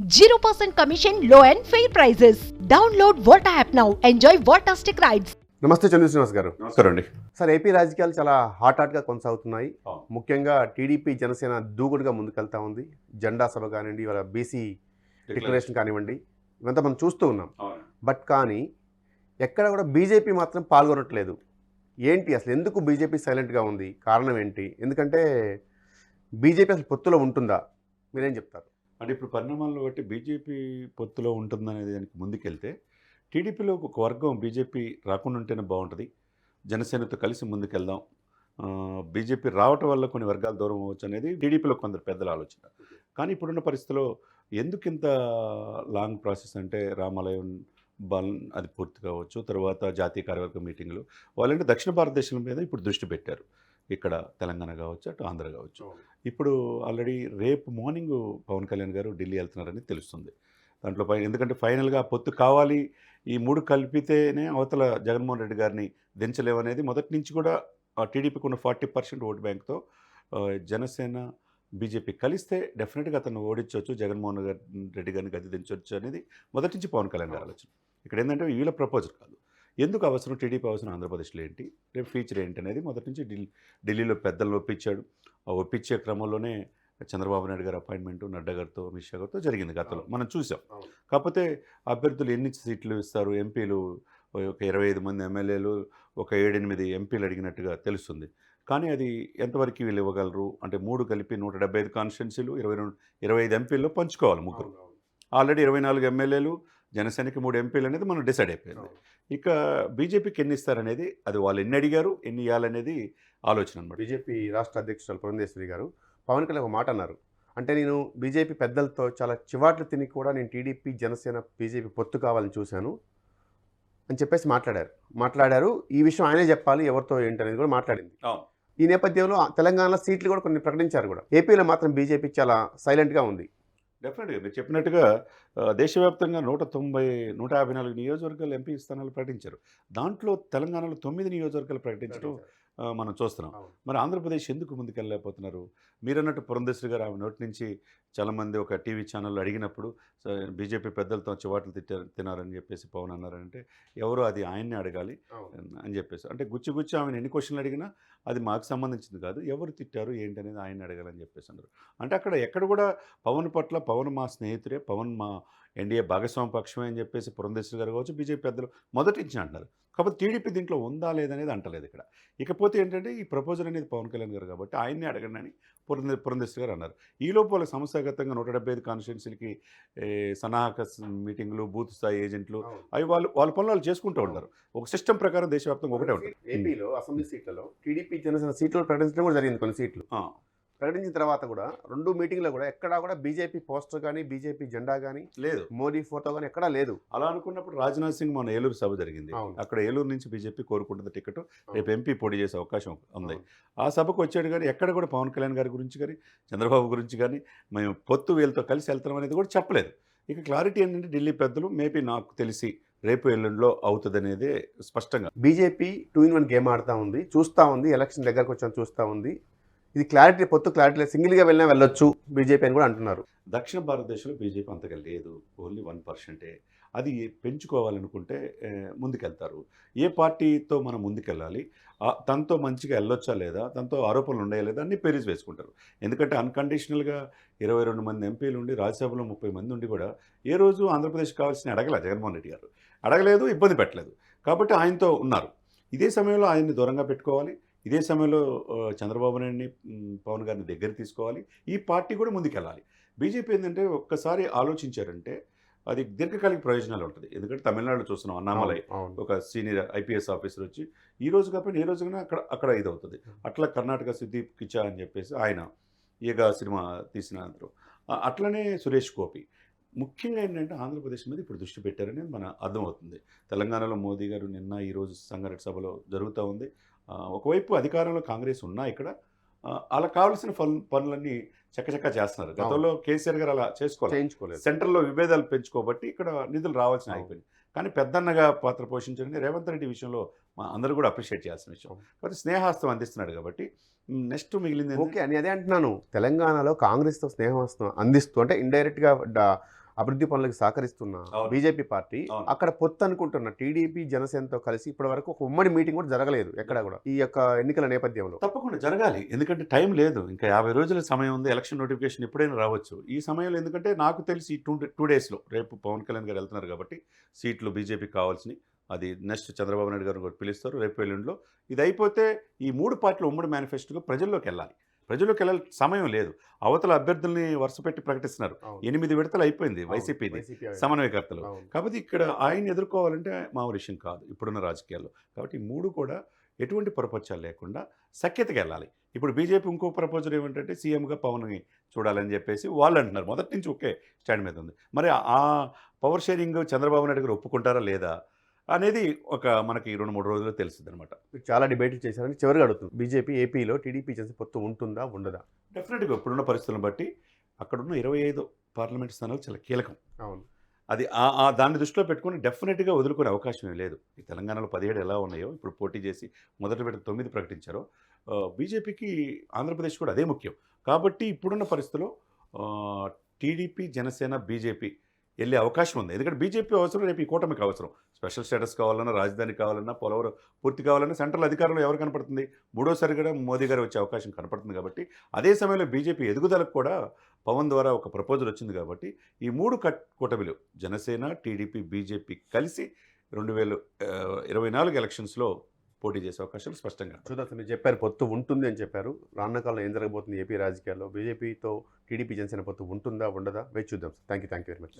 0% commission, low and fair prices. Download Volta app now. Enjoy Voltastic rides. నమస్తే చంద్ర శ్రీనివాస్ గారు. నమస్కారం అండి. సార్ ఏపీ రాజకీయాలు చాలా హాట్ హాట్గా కొనసాగుతున్నాయి. ముఖ్యంగా టీడీపీ జనసేన దూకుడుగా ముందుకెళ్తా ఉంది. జెండా సభ కానివ్వండి ఇవాళ బీసీ డిక్లరేషన్ కానివ్వండి ఇవంతా మనం చూస్తూ ఉన్నాం. బట్ కానీ ఎక్కడ కూడా బీజేపీ మాత్రం పాల్గొనట్లేదు. ఏంటి అసలు ఎందుకు బీజేపీ సైలెంట్గా ఉంది? కారణం ఏంటి? ఎందుకంటే బీజేపీ అసలు పొత్తులో ఉంటుందా? మీరేం చెప్తారు? అంటే ఇప్పుడు పరిణామాలను బట్టి బీజేపీ పొత్తులో ఉంటుందనేది దానికి ముందుకెళ్తే టీడీపీలో ఒక వర్గం బీజేపీ రాకుండా ఉంటేనే బాగుంటుంది. జనసేనతో కలిసి ముందుకెళ్దాం. బీజేపీ రావటం వల్ల కొన్ని వర్గాలు దూరం అవ్వచ్చు అనేది టీడీపీలో కొందరు పెద్దల ఆలోచన. కానీ ఇప్పుడున్న పరిస్థితిలో ఎందుకు ఇంత లాంగ్ ప్రాసెస్ అంటే రామాలయం బల్ అది పూర్తి కావచ్చు తర్వాత జాతీయ కార్యవర్గ మీటింగ్లు వాళ్ళంటే దక్షిణ భారతదేశం మీద ఇప్పుడు దృష్టి పెట్టారు. ఇక్కడ తెలంగాణ కావచ్చు అటు ఆంధ్ర కావచ్చు. ఇప్పుడు ఆల్రెడీ రేపు మార్నింగ్ పవన్ కళ్యాణ్ గారు ఢిల్లీ వెళ్తున్నారని తెలుస్తుంది. దాంట్లో పై ఎందుకంటే ఫైనల్గా పొత్తు కావాలి ఈ మూడు కలిపితేనే అవతల జగన్మోహన్ రెడ్డి గారిని దించలేవనేది మొదటి నుంచి కూడా టీడీపీకి ఉన్న ఫార్టీ పర్సెంట్ ఓటు బ్యాంక్తో జనసేన బీజేపీ కలిస్తే డెఫినెట్గా అతను ఓడించవచ్చు జగన్మోహన్ రెడ్డి గారిని గది దించవచ్చు అనేది మొదటి నుంచి పవన్ కళ్యాణ్ గారి ఆలోచన. ఇక్కడ ఏంటంటే వీళ్ళ ప్రపోజల్ కాదు. ఎందుకు అవసరం? టీడీపీ అవసరం ఆంధ్రప్రదేశ్లో ఏంటి? రేపు ఫ్యూచర్ ఏంటి అనేది మొదటి నుంచి ఢిల్లీ ఢిల్లీలో పెద్దలను ఒప్పించాడు. ఆ ఒప్పించే క్రమంలోనే చంద్రబాబు నాయుడు గారి అపాయింట్మెంట్ నడ్డా గారితో అమిత్ షా గారితో జరిగింది గతంలో. మనం చూసాం. కాకపోతే అభ్యర్థులు ఎన్ని సీట్లు ఇస్తారు? ఎంపీలు ఒక ఇరవై ఐదు మంది ఎమ్మెల్యేలు ఒక ఏడెనిమిది ఎంపీలు అడిగినట్టుగా తెలుస్తుంది. కానీ అది ఎంతవరకు వీళ్ళు ఇవ్వగలరు? అంటే మూడు కలిపి నూట డెబ్బై ఐదు కాన్స్టిట్యున్సీలు ఇరవై రెండు ఇరవై ఐదు ఎంపీల్లో పంచుకోవాలి ముగ్గురు. ఆల్రెడీ ఇరవై నాలుగు ఎమ్మెల్యేలు జనసేనకి మూడు ఎంపీలు అనేది మనం డిసైడ్ అయిపోయింది. ఇక బీజేపీకి ఎన్ని ఇస్తారనేది అది వాళ్ళు ఎన్ని అడిగారు ఎన్ని ఇవ్వాలనేది ఆలోచన అనమాట బీజేపీ రాష్ట్ర అధ్యక్షురాలు పురంధేశ్వరి గారు పవన్ కళ్యాణ్ ఒక మాట అన్నారు. అంటే నేను బీజేపీ పెద్దలతో చాలా చివాట్లు తిని కూడా నేను టీడీపీ జనసేన బీజేపీ పొత్తు కావాలని చూశాను అని చెప్పేసి మాట్లాడారు. మాట్లాడారు. ఈ విషయం ఆయనే చెప్పాలి ఎవరితో ఏంటనేది కూడా మాట్లాడింది. ఈ నేపథ్యంలో తెలంగాణలో సీట్లు కూడా కొన్ని ప్రకటించారు కూడా. ఏపీలో మాత్రం బీజేపీ చాలా సైలెంట్గా ఉంది. డెఫినెట్గా మీరు చెప్పినట్టుగా దేశవ్యాప్తంగా నూట తొంభై నూట యాభై నాలుగు నియోజకవర్గాలు ఎంపీ స్థానాలు ప్రకటించారు. దాంట్లో తెలంగాణలో తొమ్మిది నియోజకవర్గాలు ప్రకటించడం మనం చూస్తున్నాం. మరి ఆంధ్రప్రదేశ్ ఎందుకు ముందుకెళ్ళలేకపోతున్నారు? మీరన్నట్టు పురంధేశ్వరి గారు ఆమె నోటి నుంచి చాలామంది ఒక టీవీ ఛానల్లో అడిగినప్పుడు "స- బీజేపీ పెద్దలతో చివాట్లు తిట్టారు తినారని చెప్పేసి పవన్ అన్నారంటే ఎవరు అది ఆయన్నే అడగాలి అని చెప్పేసి. అంటే గుచ్చి గుచ్చి ఆమెను ఎన్ని క్వశ్చన్లు అడిగినా అది మాకు సంబంధించింది కాదు. ఎవరు తిట్టారు ఏంటి అనేది ఆయన అడగాలని చెప్పేసి అన్నారు. అంటే అక్కడ ఎక్కడ కూడా పవన్ పట్ల పవన్ మా స్నేహితుడే పవన్ మా ఎన్డీఏ భాగస్వామి పక్షమే అని చెప్పేసి పురంధేశ్వరి గారు కావచ్చు బీజేపీ పెద్దలు మొదటి నుంచి అంటున్నారు. కాకపోతే టీడీపీ దీంట్లో ఉందా లేదనేది అంటలేదు ఇక్కడ. ఇకపోతే ఏంటంటే ఈ ప్రపోజల్ అనేది పవన్ కళ్యాణ్ గారు కాబట్టి ఆయన్నే అడగండి అని పురంధే పురంధేశ్వరి గారు అన్నారు. ఈ లోపు వాళ్ళ సంస్థాగతంగా నూట డెబ్బై ఐదు కాన్స్టిట్యున్సీలకి సన్నాహక మీటింగ్లు బూత్ స్థాయి ఏజెంట్లు అవి వాళ్ళు వాళ్ళ పనులు వాళ్ళు చేసుకుంటూ ఉంటారు. ఒక సిస్టమ్ ప్రకారం దేశవ్యాప్తంగా ఒకటే ఉంటుంది. ఏపీలో అసెంబ్లీ సీట్లలో టీడీపీ జనసేన సీట్లు ప్రకటించడం కూడా జరిగింది కొన్ని సీట్లు. ప్రకటించిన తర్వాత కూడా రెండు మీటింగ్లో కూడా ఎక్కడా కూడా బీజేపీ పోస్టర్ కానీ బీజేపీ జెండా కానీ లేదు. మోదీ ఫోటో కానీ ఎక్కడా లేదు. అలా అనుకున్నప్పుడు రాజ్నాథ్ సింగ్ మన ఏలూరు సభ జరిగింది. అక్కడ ఏలూరు నుంచి బీజేపీ కోరుకుంటుంది టికెట్ రేపు ఎంపీ పోటీ చేసే అవకాశం ఉంది. ఆ సభకు వచ్చాడు కానీ ఎక్కడ కూడా పవన్ కళ్యాణ్ గారి గురించి కానీ చంద్రబాబు గురించి కానీ మేము పొత్తు వీళ్ళతో కలిసి వెళ్తాం అనేది కూడా చెప్పలేదు. ఇక క్లారిటీ ఏంటంటే ఢిల్లీ పెద్దలు మేబీ నాకు తెలిసి రేపు ఎల్లుండిలో అవుతుంది అనేది స్పష్టంగా. BJP two in one game ఆడుతూ ఉంది చూస్తూ ఉంది ఎలక్షన్ దగ్గరకు వచ్చాను చూస్తూ ఉంది. ఇది క్లారిటీ పొత్తు క్లారిటీ సింగిల్గా వెళ్ళినా వెళ్ళొచ్చు బీజేపీ అని కూడా అంటున్నారు. దక్షిణ భారతదేశంలో బీజేపీ అంతగా లేదు. ఓన్లీ వన్ పర్సెంటే. అది పెంచుకోవాలనుకుంటే ముందుకెళ్తారు. ఏ పార్టీతో మనం ముందుకెళ్ళాలి? తనతో మంచిగా వెళ్ళొచ్చా లేదా? తనతో ఆరోపణలు ఉన్నాయా లేదా? అన్ని పేరీస్ వేసుకుంటారు. ఎందుకంటే అన్కండిషనల్గా ఇరవై రెండు మంది ఎంపీలు ఉండి రాజ్యసభలో ముప్పై మంది ఉండి కూడా ఏ రోజు ఆంధ్రప్రదేశ్ కావాల్సిన అడగల జగన్మోహన్ రెడ్డి గారు. అడగలేదు ఇబ్బంది పెట్టలేదు. కాబట్టి ఆయనతో ఉన్నారు. ఇదే సమయంలో ఆయన్ని దూరంగా పెట్టుకోవాలి. ఇదే సమయంలో చంద్రబాబు నాయుడిని పవన్ గారిని దగ్గర తీసుకోవాలి. ఈ పార్టీ కూడా ముందుకెళ్ళాలి. బీజేపీ ఏంటంటే ఒక్కసారి ఆలోచించారంటే అది దీర్ఘకాలిక ప్రయోజనాలు ఉంటుంది. ఎందుకంటే తమిళనాడులో చూస్తున్నాం అన్నామలై ఒక సీనియర్ ఐపీఎస్ ఆఫీసర్ వచ్చి ఈ రోజు కాకపోయినా ఏ రోజున అక్కడ అక్కడ ఇది అవుతుంది అట్లా కర్ణాటక సుదీప్ కిచా అని చెప్పేసి ఆయన ఈగ సినిమా తీసిన అట్లనే సురేష్ గోపి. ముఖ్యంగా ఏంటంటే ఆంధ్రప్రదేశ్ మీద ఇప్పుడు దృష్టి పెట్టారనేది మన అర్థమవుతుంది. తెలంగాణలో మోదీ గారు నిన్న ఈరోజు సంగారెడ్డి సభలో జరుగుతూ ఉంది. ఒకవైపు అధికారంలో కాంగ్రెస్ ఉన్నా ఇక్కడ అలా కావాల్సిన పనులు పనులన్నీ చక్కచక్క చేస్తున్నారు. గతంలో కేసీఆర్ గారు అలా చేసుకోవాలి సెంట్రల్లో విభేదాలు పెంచుకోబట్టి ఇక్కడ నిధులు రావాల్సిన. అయిపోయింది. కానీ పెద్దన్నగా పాత్ర పోషించడానికి రేవంత్ రెడ్డి విషయంలో మా అందరూ కూడా అప్రిషియేట్ చేయాల్సిన విషయం. కాబట్టి స్నేహాస్తం అందిస్తున్నాడు కాబట్టి నెక్స్ట్ మిగిలింది ఓకే అని అదే అంటున్నాను. తెలంగాణలో కాంగ్రెస్తో స్నేహం అందిస్తూ అంటే ఇండైరెక్ట్గా అభివృద్ధి పనులకు సహకరిస్తున్న. BJP party. అక్కడ పొత్తు అనుకుంటున్న టీడీపీ జనసేనతో కలిసి ఇప్పటి వరకు ఒక ఉమ్మడి మీటింగ్ కూడా జరగలేదు ఎక్కడ కూడా. ఈ యొక్క ఎన్నికల నేపథ్యంలో. తప్పకుండా జరగాలి ఎందుకంటే టైం లేదు. ఇంకా యాభై రోజుల సమయం ఉంది ఎలక్షన్ నోటిఫికేషన్ ఎప్పుడైనా రావచ్చు. ఈ సమయంలో ఎందుకంటే నాకు తెలిసి టూ టూ డేస్లో రేపు పవన్ కళ్యాణ్ గారు వెళ్తున్నారు కాబట్టి సీట్లు బీజేపీకి కావాల్సినవి అది నెక్స్ట్ చంద్రబాబు నాయుడు గారు కూడా పిలుస్తారు. రేపు ఎల్లుండిలో ఇది అయిపోతే ఈ మూడు పార్టీలు ఉమ్మడి మేనిఫెస్టోగా ప్రజల్లోకి వెళ్ళాలి. ప్రజల్లోకి వెళ్ళాలి సమయం లేదు. అవతల అభ్యర్థుల్ని వరుస పెట్టి ప్రకటిస్తున్నారు. ఎనిమిది విడతలు అయిపోయింది. వైసీపీది. వైసీపీ సమన్వయకర్తలు. కాబట్టి ఇక్కడ ఆయన ఎదుర్కోవాలంటే మా విషయం కాదు. ఇప్పుడున్న రాజకీయాల్లో. కాబట్టి ఈ మూడు కూడా ఎటువంటి పొరపచ్చాలు లేకుండా సఖ్యతగా వెళ్ళాలి ఇప్పుడు బీజేపీ ఇంకో ప్రపోజల్ ఏమిటంటే సీఎంగా పవన్ని చూడాలని చెప్పేసి వాళ్ళు అంటున్నారు. మొదటి నుంచి ఒకే స్టాండ్ మీద ఉంది. మరి ఆ పవర్ షేరింగ్ చంద్రబాబు నాయుడు గారు ఒప్పుకుంటారా లేదా? అనేది ఒక మనకి రెండు మూడు రోజుల్లో తెలుస్తుంది అనమాట చాలా డిబేట్లు చేశారని చివరిగా అడుగుతుంది. బీజేపీ ఏపీలో టీడీపీ జనసేన పొత్తు ఉంటుందా ఉండదా? డెఫినెట్గా ఇప్పుడున్న పరిస్థితులను బట్టి అక్కడున్న ఇరవై ఐదు పార్లమెంట్ స్థానాలు చాలా కీలకం. అవును. అది ఆ- దాన్ని దృష్టిలో పెట్టుకొని డెఫినెట్గా వదులుకునే అవకాశం లేదు. ఈ తెలంగాణలో పదిహేడు ఎలా ఉన్నాయో ఇప్పుడు పోటీ చేసి మొదటి విడత తొమ్మిది ప్రకటించారో బీజేపీకి ఆంధ్రప్రదేశ్ కూడా అదే ముఖ్యం. కాబట్టి ఇప్పుడున్న పరిస్థితిలో ఆ, టీడీపీ జనసేన బీజేపీ వెళ్ళే అవకాశం ఉంది. ఎందుకంటే బీజేపీ అవసరం రేపు ఈ కూటమికి అవసరం. స్పెషల్ స్టేటస్ కావాలన్నా రాజధాని కావాలన్నా పోలవరం పూర్తి కావాలన్నా సెంట్రల్ అధికారంలో ఎవరు కనపడుతుంది? మూడోసారి కూడా మోదీ గారు వచ్చే అవకాశం కనపడుతుంది కాబట్టి అదే సమయంలో బీజేపీ ఎదుగుదలకు కూడా పవన్ ద్వారా ఒక ప్రపోజల్ వచ్చింది కాబట్టి ఈ మూడు కట్ కూటమిలు జనసేన టీడీపీ బీజేపీ కలిసి రెండు వేల ఇరవై నాలుగు ఎలక్షన్స్లో పోటీ చేసే అవకాశాలు స్పష్టంగా. చూద్దాం సార్ మీరు చెప్పారు పొత్తు ఉంటుంది అని చెప్పారు. రానున్న కాలంలో ఏం జరగబోతుంది ఏపీ రాజకీయాల్లో? బీజేపీతో టీడీపీ జనసేన పొత్తు ఉంటుందా ఉండదా? వేచి చూద్దాం sir. Thank you thank you very much